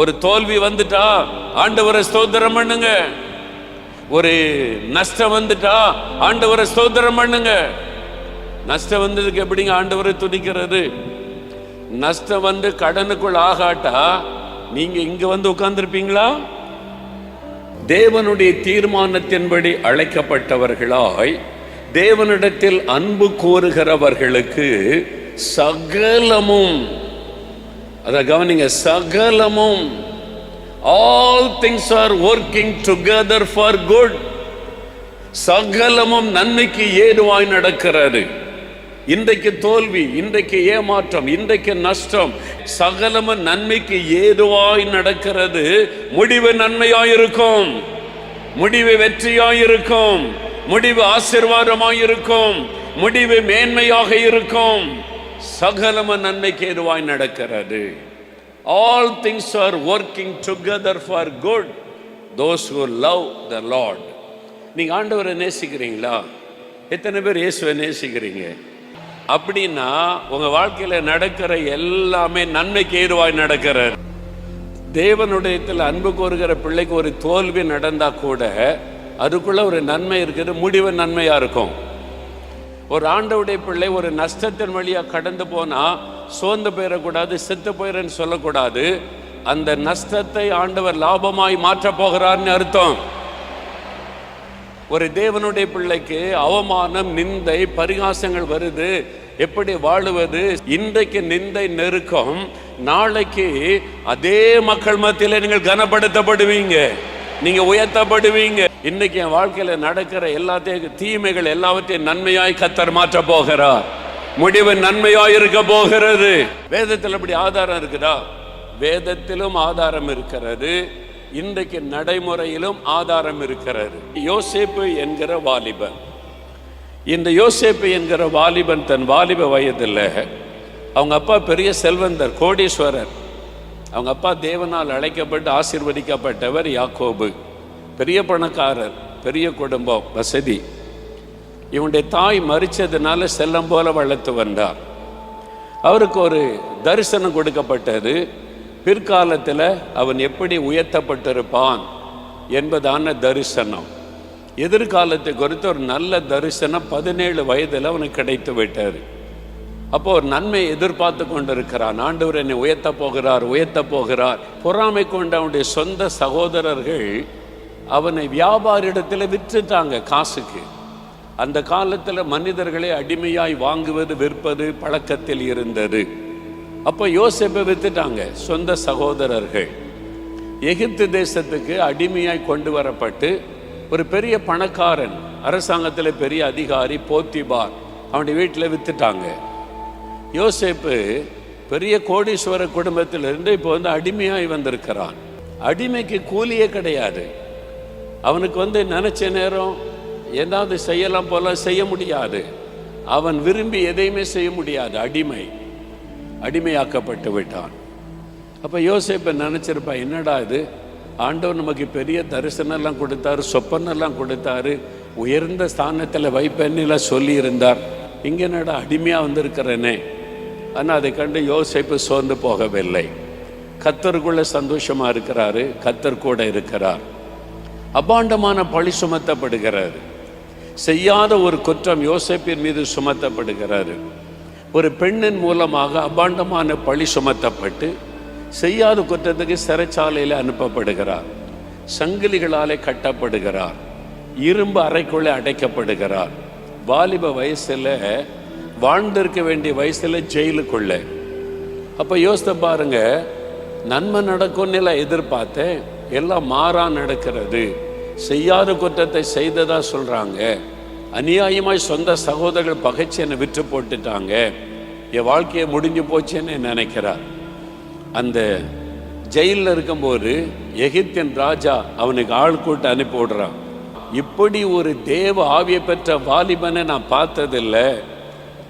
ஒரு தோல்வி வந்துட்டா ஆண்டவரை ஸ்தோத்திரம் பண்ணுங்க. ஒரு நஷ்டம் வந்துட்டா ஆண்டவரை ஸ்தோத்திரம் பண்ணுங்க. நஷ்டம் வந்ததுக்கு எப்படிங்க ஆண்டவரை துணிக்கிறது நஷ்டம் வந்து கடனுக்குள் ஆகாட்டா நீங்க இங்க வந்து உட்கார்ந்துருப்பீங்களா? தேவனுடைய தீர்மானத்தின்படி அழைக்கப்பட்டவர்களாய் தேவனிடத்தில் அன்பு கோருகிறவர்களுக்கு சகலமும் அதை கவனிங்க சகலமும் all things are working together for good சகலமும் நன்மைக்கு ஏதுவாய் நடக்கிறது. இன்றைக்கு தோல்வி இன்றைக்கு ஏமாற்றம் இன்றைக்கு நஷ்டம் சகலமும் நன்மைக்கு ஏதுவாய் நடக்கிறது. முடிவு நன்மையாயிருக்கும். முடிவு வெற்றியாயிருக்கும். முடிவு ஆசிர்வாதமாயிருக்கும். முடிவு மேன்மையாக இருக்கும். சகலம நன்மைக்கு ஏதுவாய் நடக்கிறது. All things are working together for good those who love the Lord நீங்க ஆண்டவரை நேசிக்கிறீங்களா? எத்தனை பேர் இயேசுவை நேசிக்கிறீங்க? அப்படின்னா உங்கள் வாழ்க்கையில் நடக்கிற எல்லாமே நன்மைக்கு ஏதுவாய் நடக்கிறார் தேவனுடையத்தில் அன்பு கோருகிற பிள்ளைக்கு ஒரு தோல்வி நடந்தால் கூட அதுக்குள்ளே ஒரு நன்மை இருக்குது முடிவு நன்மையாக இருக்கும். ஒரு ஆண்டவுடைய பிள்ளை ஒரு நஷ்டத்தின் வழியாக கடந்து போனால் சோர்ந்து போயிடக்கூடாது செத்து போயிடன்னு சொல்லக்கூடாது. அந்த நஷ்டத்தை ஆண்டவர் லாபமாய் மாற்றப் போகிறார்னு அர்த்தம். ஒரு தேவனுடைய பிள்ளைக்கு அவமானம் நிந்தை பரிகாசங்கள் வருது. எப்படி வாழுவது? இன்றைக்கு நிந்தை நெருக்கம் நாளைக்கு அதே மக்கள் மத்தியில் நீங்கள் கனப்படுத்தப்படுவீங்க. நீங்க உயர்த்தப்படுவீங்க. இன்னைக்கு என் வாழ்க்கையில நடக்கிற எல்லாத்தையும் தீமைகள் எல்லாவற்றையும் நன்மையாய் கத்தர் மாற்ற போகிறார். முடிவு நன்மையாய் இருக்க போகிறது. வேதத்தில் அப்படி ஆதாரம் இருக்குதா? வேதத்திலும் ஆதாரம் இருக்கிறது. இன்றைக்கு நடைமுறையிலும் ஆதாரம் இருக்கிறது. யோசேப்பு என்கிற வாலிபன். இந்த யோசேப்பு என்கிற வாலிபன் தன் வாலிப வயதில் அவங்க அப்பா பெரிய செல்வந்தர் கோடீஸ்வரர். அவங்க அப்பா தேவனால் அழைக்கப்பட்டு ஆசீர்வதிக்கப்பட்டவர் யாக்கோபு. பெரிய பணக்காரர் பெரிய குடும்பம் வசதி. இவனுடைய தாய் மறிச்சதுனால செல்லம் போல வளர்த்து வந்தார். அவருக்கு ஒரு தரிசனம் கொடுக்கப்பட்டது. பிற்காலத்தில் அவன் எப்படி உயர்த்தப்பட்டிருப்பான் என்பதான தரிசனம். எதிர்காலத்தை குறித்து ஒரு நல்ல தரிசனம் பதினேழு வயதில் அவனுக்கு கிடைத்து விட்டார் அப்போ ஒரு நன்மை எதிர்பார்த்து கொண்டிருக்கிறான். ஆண்டவர் என்னை உயர்த்த போகிறார் உயர்த்த போகிறார். பொறாமை கொண்ட அவனுடைய சொந்த சகோதரர்கள் அவனை வியாபாரிடத்தில் விற்றுட்டாங்க காசுக்கு. அந்த காலத்தில் மனிதர்களை அடிமையாய் வாங்குவது விற்பது பழக்கத்தில் இருந்தது. அப்போ யோசிப்பை விற்றுட்டாங்க சொந்த சகோதரர்கள். எகிப்து தேசத்துக்கு அடிமையாய் கொண்டு வரப்பட்டு ஒரு பெரிய பணக்காரன் அரசாங்கத்தில் பெரிய அதிகாரி போத்திபார் அவனுடைய வீட்டில் விற்றுட்டாங்க யோசேப்பு பெரிய கோடீஸ்வர குடும்பத்திலிருந்து இப்போ வந்து அடிமையாய் வந்திருக்கிறான். அடிமைக்கு கூலியே கிடையாது. அவனுக்கு வந்து நினச்ச நேரம் ஏதாவது செய்யலாம் போல செய்ய முடியாது. அவன் விரும்பி எதையுமே செய்ய முடியாது. அடிமை அடிமையாக்கப்பட்டு விட்டான். அப்போ யோசேப்பை நினச்சிருப்பா என்னடா இது? ஆண்டவர் நமக்கு பெரிய தரிசனம்லாம் கொடுத்தாரு சொப்பனெல்லாம் கொடுத்தாரு உயர்ந்த ஸ்தானத்தில் வைப்பேன்னுலாம் சொல்லியிருந்தார். இங்கே என்னடா அடிமையாக வந்திருக்கிறேனே? ஆனால் அதை கண்டு யோசிப்பு சோர்ந்து போகவில்லை. கத்தருக்குள்ளே சந்தோஷமா இருக்கிறாரு கத்தர் கூட இருக்கிறார். அபாண்டமான பழி சுமத்தப்படுகிறார் செய்யாத ஒரு குற்றம் யோசிப்பின் மீது சுமத்தப்படுகிறாரு ஒரு பெண்ணின் மூலமாக அபாண்டமான பழி சுமத்தப்பட்டு செய்யாத குற்றத்துக்கு சிறைச்சாலையில் அனுப்பப்படுகிறார். சங்கிலிகளாலே கட்டப்படுகிறார். இரும்பு அறைக்குள்ளே அடைக்கப்படுகிறார். வாலிப வயசில் வாழ்ந்திருக்க வேண்டிய வயசில் ஜெயிலுக்குள்ள. அப்போ யோசித்து பாருங்க நன்மை நடக்கும்னு எல்லாம் எதிர்பார்த்தேன் எல்லாம் மாறா நடக்கிறது. செய்யாத குற்றத்தை செய்ததா சொல்கிறாங்க அநியாயமாய் சொந்த சகோதரர்கள் பகைச்சி என்னை விற்று போட்டுட்டாங்க. என் வாழ்க்கையை முடிஞ்சு போச்சுன்னு நினைக்கிறார். அந்த ஜெயிலில் இருக்கும்போது எகிப்தின் ராஜா அவனுக்கு ஆள் கூட்டு அனுப்பி விடுறான். இப்படி ஒரு தேவ ஆவியை பெற்ற வாலிபனை நான் பார்த்ததில்லை.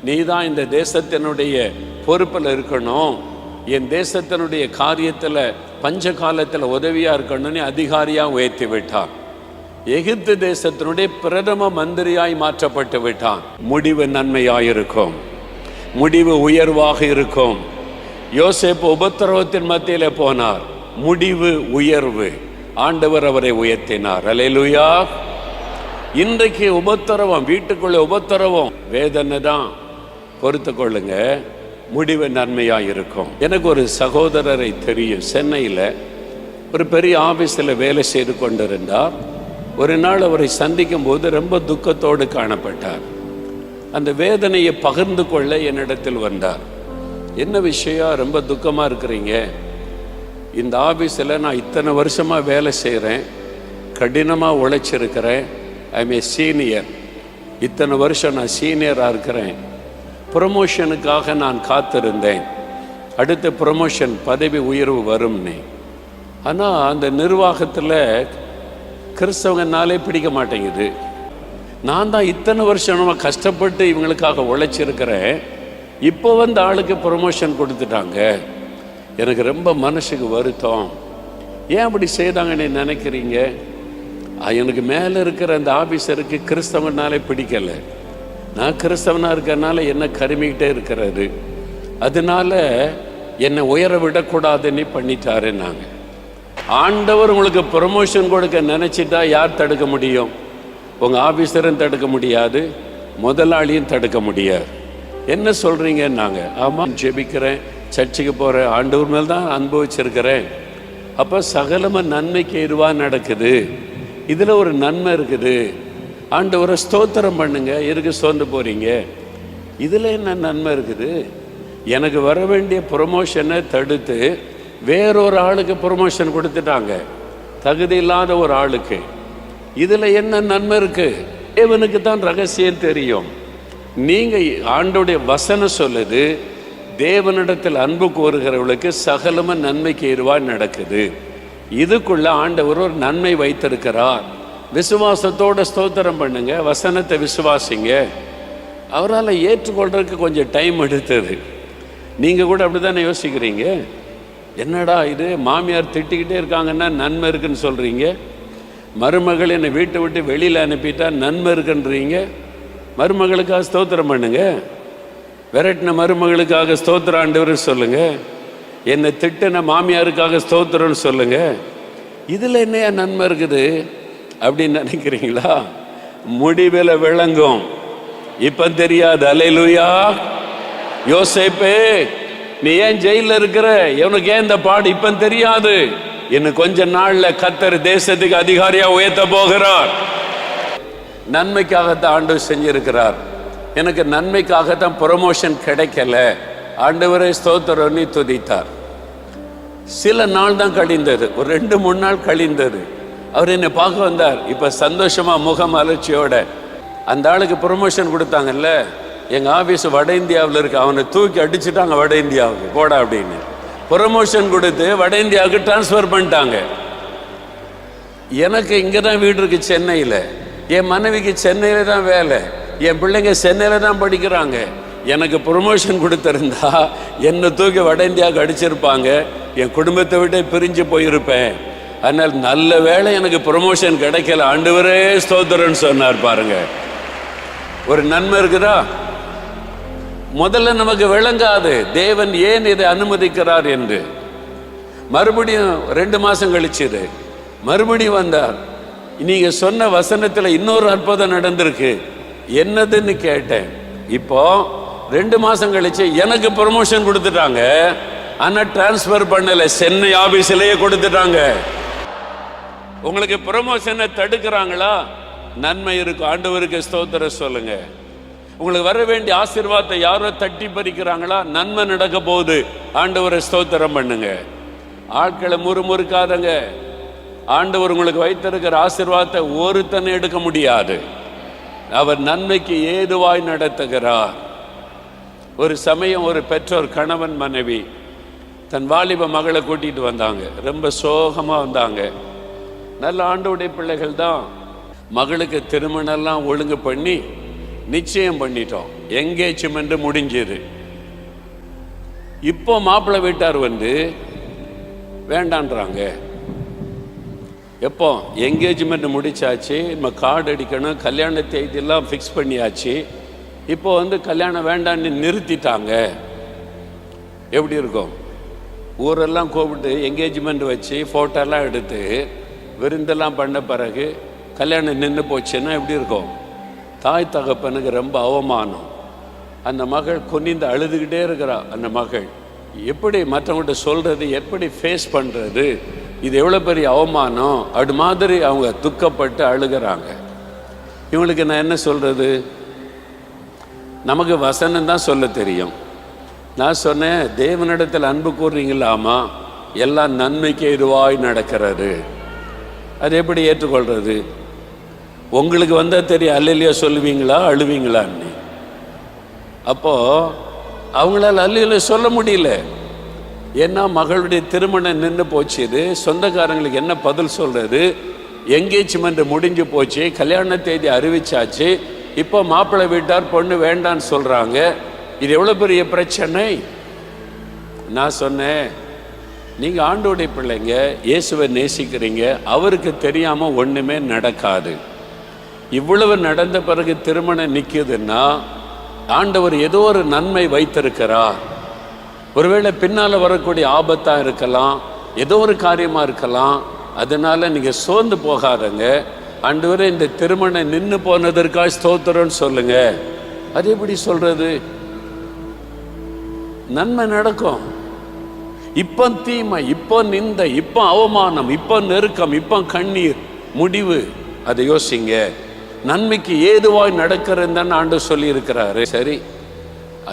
நீ தான் இந்த தேசத்தினுடைய பொறுப்பில் இருக்கணும். என் தேசத்தினுடைய காரியத்தில் பஞ்ச காலத்தில் உதவியாக இருக்கணும்னு அதிகாரியாக உயர்த்தி விட்டான். எகிப்து தேசத்தினுடைய பிரதம மந்திரியாய் மாற்றப்பட்டு விட்டான். முடிவு நன்மையாயிருக்கும். முடிவு உயர்வாக இருக்கும். யோசேப்பு உபத்திரவத்தின் மத்தியில் போனார். முடிவு உயர்வு. ஆண்டவர் அவரை உயர்த்தினார். அலையலுயா இன்றைக்கு உபத்திரவம் வீட்டுக்குள்ள உபத்திரவம் வேதனை தான் பொறுத்து கொள்ளுங்க. முடிவு நன்மையாக இருக்கும் எனக்கு ஒரு சகோதரரை தெரியும். சென்னையில் ஒரு பெரிய ஆஃபீஸில் வேலை செய்து கொண்டிருந்தார். ஒரு நாள் அவரை சந்திக்கும் போது ரொம்ப துக்கத்தோடு காணப்பட்டார். அந்த வேதனையை பகிர்ந்து கொள்ள என்னிடத்தில் வந்தார். என்ன விஷயம்? ரொம்ப துக்கமாக இருக்கிறீங்க. இந்த ஆஃபீஸில் நான் இத்தனை வருஷமாக வேலை செய்கிறேன் கடினமாக உழைச்சிருக்கிறேன். I'm a senior. இத்தனை வருஷம் நான் சீனியராக இருக்கிறேன். ப்ரொமோஷனுக்காக நான் காத்திருந்தேன். அடுத்த ப்ரொமோஷன் பதவி உயர்வு வரும்னு. ஆனால் அந்த நிர்வாகத்தில் கிறிஸ்தவங்கனாலே பிடிக்க மாட்டேங்குது. நான் தான் இத்தனை வருஷம் நம்ம கஷ்டப்பட்டு இவங்களுக்காக உழைச்சிருக்கிறேன். இப்போ வந்து ஆளுக்கு ப்ரொமோஷன் கொடுத்துட்டாங்க. எனக்கு ரொம்ப மனசுக்கு வருத்தம். ஏன் அப்படி செய்தாங்கன்னு நினைக்கிறீங்க? எனக்கு மேலே இருக்கிற அந்த ஆஃபீஸருக்கு கிறிஸ்தவனாலே பிடிக்கலை. நான் கிறிஸ்தவனாக இருக்கிறனால என்னை கருமிக்கிட்டே இருக்கிறாரு. அதனால என்னை உயர விடக்கூடாதுன்னு பண்ணிட்டாரு நாங்கள் ஆண்டவர் உங்களுக்கு ப்ரொமோஷன் கொடுக்க நினச்சிட்டா யார் தடுக்க முடியும்? உங்கள் ஆஃபீஸரும் தடுக்க முடியாது முதலாளியும் தடுக்க முடியாது. என்ன சொல்கிறீங்க நாங்கள் ஆமாம் ஜெபிக்கிறேன் சர்ச்சுக்கு போகிறேன் ஆண்டவர் மேல் தான் அனுபவிச்சிருக்கிறேன். அப்போ சகலமாக நன்மைக்கு எதுவாக நடக்குது. இதில் ஒரு நன்மை இருக்குது. ஆண்டவரை ஸ்தோத்திரம் பண்ணுங்க எதுக்கு சோர்ந்து போகிறீங்க இதில் என்ன நன்மை இருக்குது? எனக்கு வர வேண்டிய ப்ரொமோஷனை தடுத்து வேறொரு ஆளுக்கு ப்ரொமோஷன் கொடுத்துட்டாங்க. தகுதி இல்லாத ஒரு ஆளுக்கு. இதில் என்ன நன்மை இருக்கு? இவனுக்கு தான் ரகசியம் தெரியும். நீங்கள் ஆண்டோடைய வசனம் சொல்லுது தேவனிடத்தில் அன்பு கோருகிறவர்களுக்கு சகலம நன்மைக்கு ஏறுவா நடக்குது. இதுக்குள்ள ஆண்டவர் ஒரு நன்மை வைத்திருக்கிறார். விசுவாசத்தோட ஸ்தோத்திரம் பண்ணுங்க வசனத்தை விசுவாசிங்க. அவரால் ஏற்றுக்கொள்றதுக்கு கொஞ்சம் டைம் எடுத்தது. நீங்கள் கூட அப்படி தானே யோசிக்கிறீங்க? என்னடா இது மாமியார் திட்டிக்கிட்டே இருக்காங்கன்னா நன்மை இருக்குன்னு சொல்கிறீங்க மருமகள் என்னை வீட்டை விட்டு வெளியில் அனுப்பிட்டா நன்மை இருக்குன்றீங்க. மருமகளுக்காக ஸ்தோத்திரம் பண்ணுங்க. விரட்டின மருமகளுக்காக ஸ்தோத்திர ஆண்டவர் சொல்லுங்க. என்னை திட்டின மாமியாருக்காக ஸ்தோத்திரம்னு சொல்லுங்க. இதில் என்னையா நன்மை இருக்குது? அப்படின்னு நினைக்கிறீங்களா? முடிவில் விளங்கும். இப்ப தெரியாது. அலையிலுயா யோசிப்பே நீ ஏன் ஜெயில இருக்கிற? இவனுக்கு ஏன் இந்த பாடு இப்ப தெரியாது? இன்னும் கொஞ்ச நாள்ல கத்தர் தேசத்துக்கு அதிகாரியா உயர்த்த போகிறார். நன்மைக்காகத்தான் ஆண்டு செஞ்சிருக்கிறார். எனக்கு நன்மைக்காகத்தான் ப்ரொமோஷன் கிடைக்கல. ஆண்டவரை ஸ்தோத்திரம் துதித்தார். சில நாள் தான் கழிந்தது. ஒரு ரெண்டு மூணு நாள் கழிந்தது. அவர் என்னை பார்க்க வந்தார். இப்போ சந்தோஷமாக முகம் அலர்ச்சியோட அந்த ஆளுக்கு ப்ரொமோஷன் கொடுத்தாங்கல்ல எங்கள் ஆஃபீஸ் வட இந்தியாவில் இருக்கு. அவனை தூக்கி அடிச்சுட்டாங்க வட இந்தியாவுக்கு. போடா அப்படின்னு. ப்ரொமோஷன் கொடுத்து வட இந்தியாவுக்கு டிரான்ஸ்ஃபர் பண்ணிட்டாங்க. எனக்கு இங்கே தான் வீடு இருக்குது சென்னையில். என் மனைவிக்கு சென்னையில் தான் வேலை. என் பிள்ளைங்க சென்னையில் தான் படிக்கிறாங்க. எனக்கு ப்ரொமோஷன் கொடுத்துருந்தா என்னை தூக்கி வட இந்தியாவுக்கு அடிச்சிருப்பாங்க. என் குடும்பத்தை விட்டே பிரிஞ்சு போயிருப்பேன். அதனால் நல்ல வேளை எனக்கு ப்ரொமோஷன் கிடைக்கல. ஆண்டவரே ஸ்தோத்திரன்னு சொன்னார் பாருங்க. ஒரு நன்மை இருக்குதா? முதல்ல நமக்கு விளங்காது. தேவன் ஏன் இதை அனுமதிக்கிறார் என்று. மறுபடியும் ரெண்டு மாசம் கழிச்சது மறுபடியும் வந்தார். நீங்க சொன்ன வசனத்துல இன்னொரு அற்புதம் நடந்திருக்கு. என்னதுன்னு கேட்டேன். இப்போ ரெண்டு மாசம் கழிச்சு எனக்கு ப்ரொமோஷன் கொடுத்துட்டாங்க. ஆனா டிரான்ஸ்ஃபர் பண்ணல. சென்னை ஆபீஸ்லயே கொடுத்துட்டாங்க. உங்களுக்கு ப்ரொமோஷனை தடுக்கிறாங்களா? நன்மை இருக்கும் ஆண்டவருக்கு ஸ்தோத்திரம் சொல்லுங்க. உங்களுக்கு வர வேண்டிய ஆசீர்வாதத்தை யாரோ தட்டி பறிக்கிறாங்களா? நன்மை நடக்க போகுது. ஆண்டவரை ஸ்தோத்திரம் பண்ணுங்க. ஆட்களை முறுமுறுக்காதங்க. ஆண்டவர் உங்களுக்கு வைத்திருக்கிற ஆசீர்வாதத்தை ஒருத்தனை எடுக்க முடியாது. அவர் நன்மைக்கு ஏதுவாய் நடத்துகிறார். ஒரு சமயம் ஒரு பெற்றோர் கணவன் மனைவி தன் வாலிப மகளை கூட்டிட்டு வந்தாங்க. ரொம்ப சோகமாக வந்தாங்க. நல்ல ஆண்டோடைய பிள்ளைகள் தான் மகளுக்கு திருமணம்லாம் ஒழுங்கு பண்ணி நிச்சயம் பண்ணிட்டோம். எங்கேஜ்மெண்ட் முடிஞ்சது. இப்போ மாப்பிள்ளை வீட்டார் வந்து வேண்டான்றாங்க. எப்போ? என்கேஜ்மெண்ட் முடிச்சாச்சு நம்ம கார்டு அடிக்கணும் கல்யாண தேதியெல்லாம் ஃபிக்ஸ் பண்ணியாச்சு. இப்போ வந்து கல்யாணம் வேண்டான்னு நிறுத்திட்டாங்க. எப்படி இருக்கும்? ஊரெல்லாம் கூப்பிட்டு என்கேஜ்மெண்ட் வச்சு ஃபோட்டோலாம் எடுத்து விருந்தெல்லாம் பண்ண பிறகு கல்யாணம் நின்று போச்சுன்னா எப்படி இருக்கும்? தாய் தகப்பனுக்கு ரொம்ப அவமானம். அந்த மகள் குனிந்து அழுதுகிட்டே இருக்கிறா அந்த மகள். எப்படி மற்றவங்கள்ட்ட சொல்கிறது எப்படி ஃபேஸ் பண்ணுறது இது எவ்வளோ பெரிய அவமானம்? அது மாதிரி அவங்க துக்கப்பட்டு அழுகிறாங்க. இவங்களுக்கு நான் என்ன சொல்கிறது நமக்கு வசனம் தான் சொல்ல தெரியும். நான் சொன்னேன் தேவனிடத்தில் அன்பு கூறுறீங்களாமா எல்லாம் நன்மைக்கு எதுவாய் நடக்கிறது. அது எப்படி ஏற்றுக்கொள்கிறது உங்களுக்கு வந்தால் தெரியும் அல்லையிலையோ சொல்லுவீங்களா அழுவீங்களான்னு. அப்போது அவங்களால் அல்லையில சொல்ல முடியல. ஏன்னா மகளுடைய திருமணம் நின்று போச்சு இது. சொந்தக்காரங்களுக்கு என்ன பதில் சொல்கிறது எங்கேஜ்மெண்ட் முடிஞ்சு போச்சு. கல்யாண தேதி அறிவிச்சாச்சு. இப்போ மாப்பிள்ளை வீட்டார் பொண்ணு வேண்டான்னு சொல்கிறாங்க இது எவ்வளோ பெரிய பிரச்சனை? நான் சொன்னேன். நீங்கள் ஆண்டோடைய பிள்ளைங்க இயேசுவை நேசிக்கிறீங்க அவருக்கு தெரியாமல் ஒன்றுமே நடக்காது. இவ்வளவு நடந்த பிறகு திருமணம் நிற்குதுன்னா ஆண்டவர் ஏதோ ஒரு நன்மை வைத்திருக்கிறார். ஒருவேளை பின்னால் வரக்கூடிய ஆபத்தாக இருக்கலாம் ஏதோ ஒரு காரியமாக இருக்கலாம் அதனால் நீங்கள் சோர்ந்து போகாதங்க. ஆண்டவரே இந்த திருமணம் நின்று போனதற்காக ஸ்தோத்திரம்னு சொல்லுங்கள் அது எப்படி சொல்கிறது நன்மை நடக்கும். இப்போ தீமை இப்போ நிந்தை இப்போ அவமானம் இப்போ நெருக்கம் இப்போ கண்ணீர். முடிவு. அதை யோசிங்க. நன்மைக்கு ஏதுவாய் நடக்கிறதுன்னு ஆண்டு சொல்லியிருக்கிறாரு. சரி.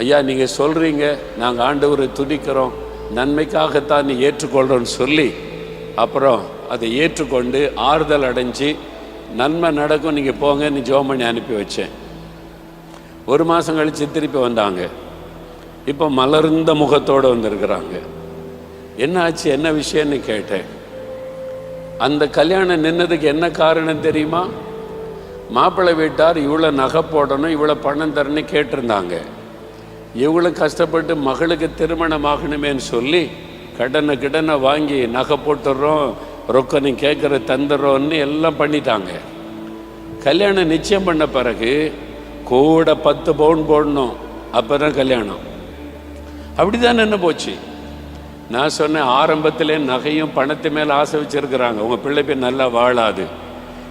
ஐயா நீங்கள் சொல்கிறீங்க நாங்கள் ஆண்டவரை துடிக்கிறோம் நன்மைக்காகத்தான் நீ ஏற்றுக்கொள்கிறோன்னு சொல்லி அப்புறம் அதை ஏற்றுக்கொண்டு ஆறுதல் அடைஞ்சு நன்மை நடக்கும் நீங்கள் போங்க நீ ஜோம் பண்ணி அனுப்பி வச்சேன். ஒரு மாதம் கழித்து திருப்பி வந்தாங்க. இப்போ மலர்ந்த முகத்தோடு வந்திருக்கிறாங்க. என்ன ஆச்சு என்ன விஷயம்னு கேட்டேன். அந்த கல்யாணம் நின்னதுக்கு என்ன காரணம் தெரியுமா? மாப்பிள்ளை வீட்டார் இவ்வளோ நகை போடணும் இவ்வளோ பணம் தரணும்னு கேட்டிருந்தாங்க. இவ்வளோ கஷ்டப்பட்டு மகளுக்கு திருமணம் ஆகணுமேன்னு சொல்லி கடனை கிடனை வாங்கி நகை போட்டுடுறோம் ரொக்க நீ கேட்குற தந்துடுறோன்னு எல்லாம் பண்ணிட்டாங்க. கல்யாணம் நிச்சயம் பண்ண பிறகு கூட பத்து பவுன் போடணும் அப்போ தான் கல்யாணம். அப்படிதான் நின்று போச்சு. நான் சொன்னேன் ஆரம்பத்திலே நகையும் பணத்து மேலே ஆசை வச்சுருக்கிறாங்க உங்கள் பிள்ளை போய் நல்லா வாழாது.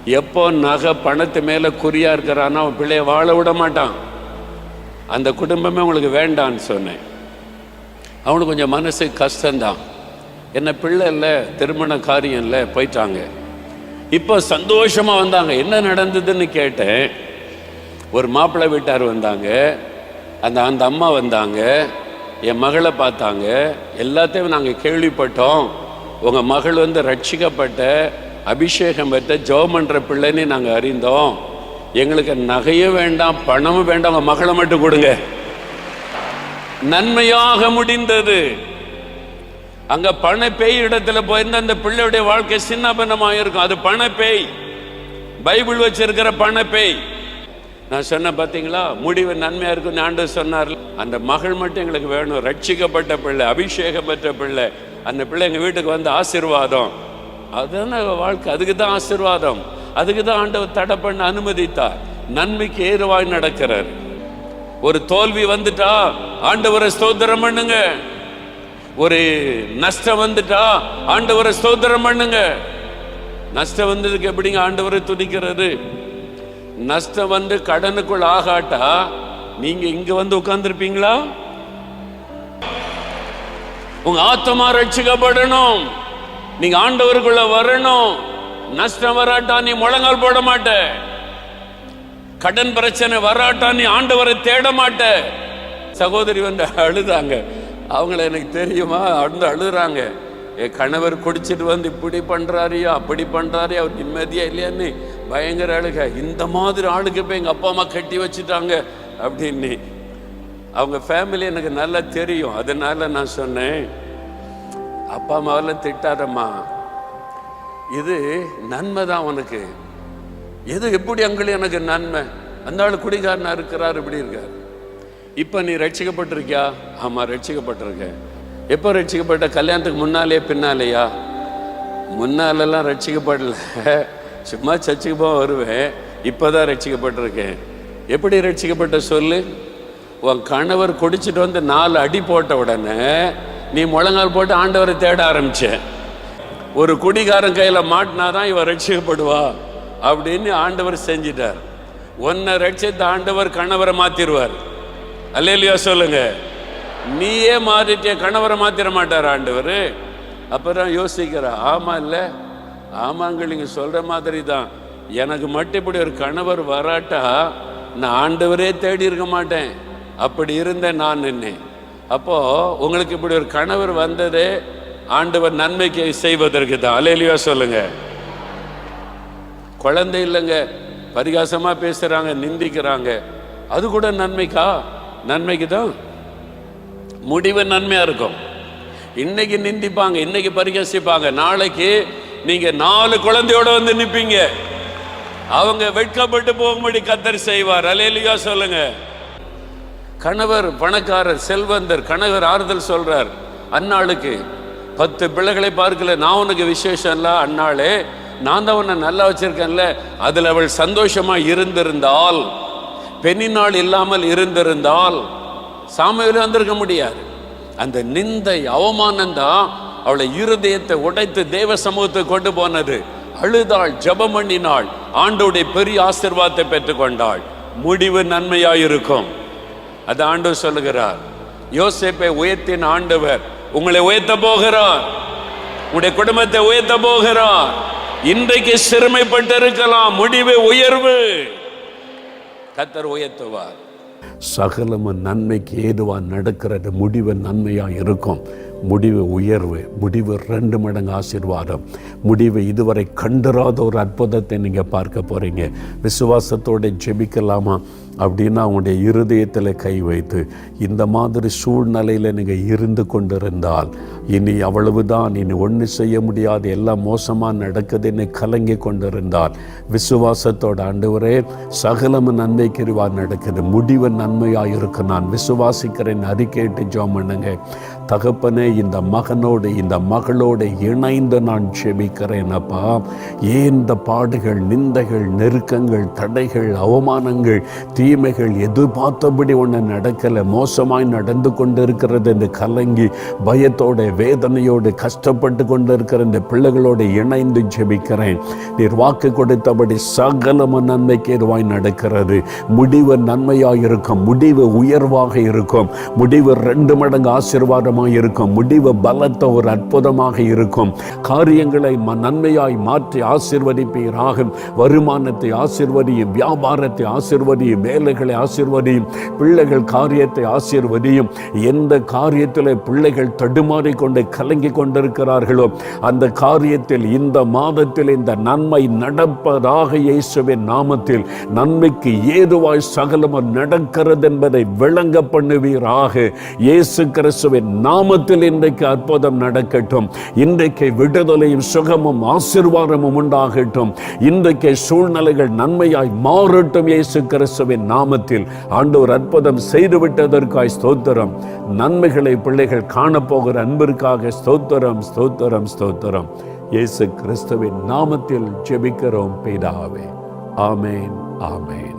எப்போ நகை பணத்து மேலே குறியாக இருக்கிறான்னா அவன் பிள்ளைய வாழ விட மாட்டான். அந்த குடும்பமே உங்களுக்கு வேண்டான்னு சொன்னேன். அவனுக்கு கொஞ்சம் மனசு கஷ்டந்தான் என்ன பிள்ளை இல்லை திருமண காரியம் இல்லை போயிட்டாங்க. இப்போ சந்தோஷமாக வந்தாங்க. என்ன நடந்ததுன்னு கேட்டேன். ஒரு மாப்பிள்ளை வீட்டார் வந்தாங்க. அந்த அந்த அம்மா வந்தாங்க. என் மகளை பார்த்தாங்க. எல்லாத்தையும் நாங்கள் கேள்விப்பட்டோம். உங்கள் மகள் வந்து ரட்சிக்கப்பட்ட அபிஷேகம் பெற்ற ஜோமன்ற பிள்ளைன்னு நாங்கள் அறிந்தோம். எங்களுக்கு நகையும் வேண்டாம் பணமும் வேண்டாம் உங்கள் மகளை மட்டும் கொடுங்க. நன்மையாக முடிந்தது. அங்க பண பேய் இடத்துல போயிருந்த அந்த பிள்ளையுடைய வாழ்க்கை சின்னபன்னமாக இருக்கும் அது பண பேய் பைபிள் வச்சிருக்கிற பண பேய் நான் சொன்னேன் பார்த்தீங்களா முடிவு நன்மையாக இருக்கும்னு ஆண்டவர் சொன்னார். அந்த மகள் மட்டும் எங்களுக்கு வேணும். ரட்சிக்கப்பட்ட பிள்ளை அபிஷேகம் பெற்ற பிள்ளை. அந்த பிள்ளை எங்கள் வீட்டுக்கு வந்து ஆசீர்வாதம். அதுதானே வாழ்க்கை. அதுக்கு தான் ஆசீர்வாதம். அதுக்கு தான் ஆண்டவர் தடை பண்ண அனுமதித்தார். நன்மைக்கு ஏறுவாய் நடக்கிறார். ஒரு தோல்வி வந்துட்டா ஆண்டவரை ஸ்தோத்திரம் பண்ணுங்க. ஒரு நஷ்டம் வந்துட்டா ஆண்டவரை ஸ்தோத்திரம் பண்ணுங்க. நஷ்டம் வந்ததுக்கு எப்படிங்க ஆண்டவரை துணிக்கிறது நஷ்டம் வந்து கடனுக்குள் ஆகாட்டா நீங்க இங்க வந்து உட்கார்ந்துருப்பீங்களா? உங்க ஆத்மா ரட்சிக்கப்படணும். நீங்க ஆண்டவருக்குள்ள வரணும். நஷ்டம் வராட்டா நீ முழங்கால் போட மாட்ட. கடன் பிரச்சனை வராட்டா நீ ஆண்டவரை தேட மாட்ட. சகோதரி வந்து அழுதாங்க. அவங்கள எனக்கு தெரியுமா? அழுந்து அழுகுறாங்க என் கணவர் குடிச்சிட்டு வந்து இப்படி பண்றாரியா அப்படி பண்றாரு அவர் நிம்மதியா இல்லையான்னு பயங்கர அழுக. இந்த மாதிரி ஆளுக்கு போய் எங்கள் அப்பா அம்மா கட்டி வச்சுட்டாங்க அப்படின்னு. அவங்க ஃபேமிலி எனக்கு நல்லா தெரியும். அதனால நான் சொன்னேன் அப்பா அம்மாவெல்லாம் திட்டாதம்மா. இது நன்மை தான் உனக்கு. எது எப்படி அங்கே எனக்கு நன்மை? அந்த ஆள் குடிகாரனா இருக்கிறார் இப்படி இருக்கார். இப்போ நீ ரட்சிக்கப்பட்டிருக்கியா? ஆமாம் ரட்சிக்கப்பட்டிருக்கேன். எப்போ ரட்சிக்கப்பட்ட? கல்யாணத்துக்கு முன்னாலேயே பின்னாலேயா? முன்னாலெல்லாம் ரட்சிக்கப்படல. சும்மா சர்ச்சுக்கு போக வருவேன். இப்போதான் ரட்சிக்கப்பட்டிருக்கேன். எப்படி ரட்சிக்கப்பட்ட சொல்லு? உன் கணவர் குடிச்சிட்டு வந்து நாலு அடி போட்ட உடனே நீ முழங்கால் போட்டு ஆண்டவரை தேட ஆரம்பிச்ச. ஒரு குடிகாரன் கையில் மாட்டினாதான் இவன் ரட்சிக்கப்படுவா. அப்படின்னு ஆண்டவர் செஞ்சிட்டார். உன்னை ரட்சித்த ஆண்டவர் கணவரை மாத்திருவார். அல்லையா சொல்லுங்க. நீயே மாறிட்டிய கணவரை மாத்திர மாட்டார் ஆண்டவர். அப்புறம் யோசிக்கிற ஆமா இல்லை ஆமாங்க நீங்கள் சொல்கிற மாதிரி தான் எனக்கு மட்டும் இப்படி ஒரு கணவர் வராட்டா நான் ஆண்டவரே தேடி இருக்க மாட்டேன். அப்படி இருந்தேன் நான் நின்னேன். அப்போது உங்களுக்கு இப்படி ஒரு கணவர் வந்ததே ஆண்டவர் நன்மைக்கு செய்வதற்கு தான். அலையிலையா சொல்லுங்க. குழந்தை இல்லைங்க. பரிகாசமாக பேசுகிறாங்க நிந்திக்கிறாங்க. அது கூட நன்மைக்கா? நன்மைக்கு தான். முடிவு நன்மையாக இருக்கும். இன்னைக்கு நிந்திப்பாங்க இன்னைக்கு பரிகசிப்பாங்க. நாளைக்கு நீங்க நாலு குழந்தையோட வந்து நிப்பீங்க. அவங்க வெட்கப்பட்டு போகும்படி கத்தர் செய்வார். அலையிலையா சொல்லுங்க. கணவர் பணக்காரர் செல்வந்தர் கணவர் ஆறுதல் சொல்றார். அன்னாளுக்கு பத்து பிள்ளைகளை பார்க்கல. நான் உனக்கு விசேஷம் இல்ல அன்னாளே. நான் தான் உன்னை நல்லா வச்சிருக்கேன்ல. அதில் அவள் சந்தோஷமா இருந்திருந்தால் பெண்ணினால் இல்லாமல் இருந்திருந்தால் சாமியில் வந்திருக்க முடியாது. அந்த நிந்தை அவமானம் தான் அவளை இருதயத்தை உடைத்து தேவ சமூகத்தை கொண்டு போனது. அழுதாள் ஜெபம் பண்ணினாள். ஆண்டோடைய பெரிய ஆசிர்வாதத்தை பெற்றுக்கொண்டாள். முடிவு நன்மையாயிருக்கும். அது ஆண்டு சொல்லுகிறார். யோசேப்பை உயர்த்தின் ஆண்டவர் உங்களை உயர்த்த போகிறார். உங்களுடைய குடும்பத்தை உயர்த்த போகிறார். இன்றைக்கு சிறுமைப்பட்டு இருக்கலாம் முடிவு உயர்வு. கத்தர் உயர்த்துவார். சகலமும் நன்மைக்கு ஏதுவா நடக்கிறது? முடிவு நன்மையா இருக்கும் முடிவு உயர்வு முடிவு ரெண்டு மடங்கு ஆசீர்வாதம். முடிவு இதுவரை கண்டராத ஒரு அற்புதத்தை நீங்கள் பார்க்க போகிறீங்க விசுவாசத்தோட ஜெபிக்கலாமா? அப்படின்னா அவங்களுடைய இருதயத்தில் கை வைத்து இந்த மாதிரி சூழ்நிலையில் நீங்கள் இருந்து கொண்டிருந்தால் இனி அவ்வளவுதான் இனி ஒன்று செய்ய முடியாது எல்லாம் மோசமாக நடக்குதுன்னு கலங்கி கொண்டிருந்தால் விசுவாசத்தோட ஆண்டவரே சகலமும் நன்மைக்குரிவா நடக்குது. முடிவு நன்மையாக இருக்கு. நான் விசுவாசிக்கிறேன் அறிக்கையிட்டு ஜோம் பண்ணுங்க. தகப்பனே இந்த மகனோடு இந்த மகளோடு இணைந்து நான் செபிக்கிறேன் அப்பா. ஏன் இந்த பாடுகள் நிந்தைகள் நெருக்கங்கள் தடைகள் அவமானங்கள் தீமைகள் எதிர்பார்த்தபடி ஒன்று நடக்கலை மோசமாய் நடந்து கொண்டிருக்கிறது என்று கலங்கி பயத்தோட வேதனையோடு கஷ்டப்பட்டு கொண்டிருக்கிற இந்த பிள்ளைகளோடு இணைந்து செபிக்கிறேன். நீர் வாக்கு கொடுத்தபடி சகலம நன்மைக்கு எதுவாய் நடக்கிறது. முடிவு நன்மையாக இருக்கும் முடிவு உயர்வாக இருக்கும். முடிவு ரெண்டு மடங்கு ஆசீர்வாதம் ஆசீர்வாதமாக இருக்கும். முடிவு பலத்த ஒரு அற்புதமாக இருக்கும். காரியங்களை ம- நன்மையாய் மாற்றி ஆசிர்வதிப்பீராகும் வருமானத்தை ஆசீர்வதியும் வியாபாரத்தை ஆசிர்வதியும் வேலைகளை ஆசிர்வதியும் பிள்ளைகள் காரியத்தை ஆசீர்வதியும். எந்த காரியத்தில் பிள்ளைகள் தடுமாறி கொண்டு கலங்கி கொண்டிருக்கிறார்களோ அந்த காரியத்தில் இந்த மாதத்தில் இந்த நன்மை நடப்பதாக இயேசுவின் நாமத்தில் நன்மைக்கு ஏதுவாய் சகலமும் நடக்கிறது என்பதை விளங்க பண்ணுவீராக. இயேசு கிறிஸ்துவின் நாமத்தில் இன்றைக்கு அற்புதம் நடக்கட்டும். இன்றைக்கு விடுதலையும் சுகமும் ஆசீர்வாதமும் உண்டாகட்டும். இன்றைக்கு சூழ்நிலைகள் நன்மையாய் மாறட்டும் இயேசு கிறிஸ்துவின் நாமத்தில். ஆண்டவர் அற்புதம் செய்துவிட்டதற்காய் ஸ்தோத்திரம். நன்மைகளை பிள்ளைகள் காணப்போகிற அன்பிற்காக ஸ்தோத்திரம் ஸ்தோத்திரம் ஸ்தோத்திரம். இயேசு கிறிஸ்துவின் நாமத்தில் ஜெபிக்கிறோம் பிதாவே. ஆமேன் ஆமேன்.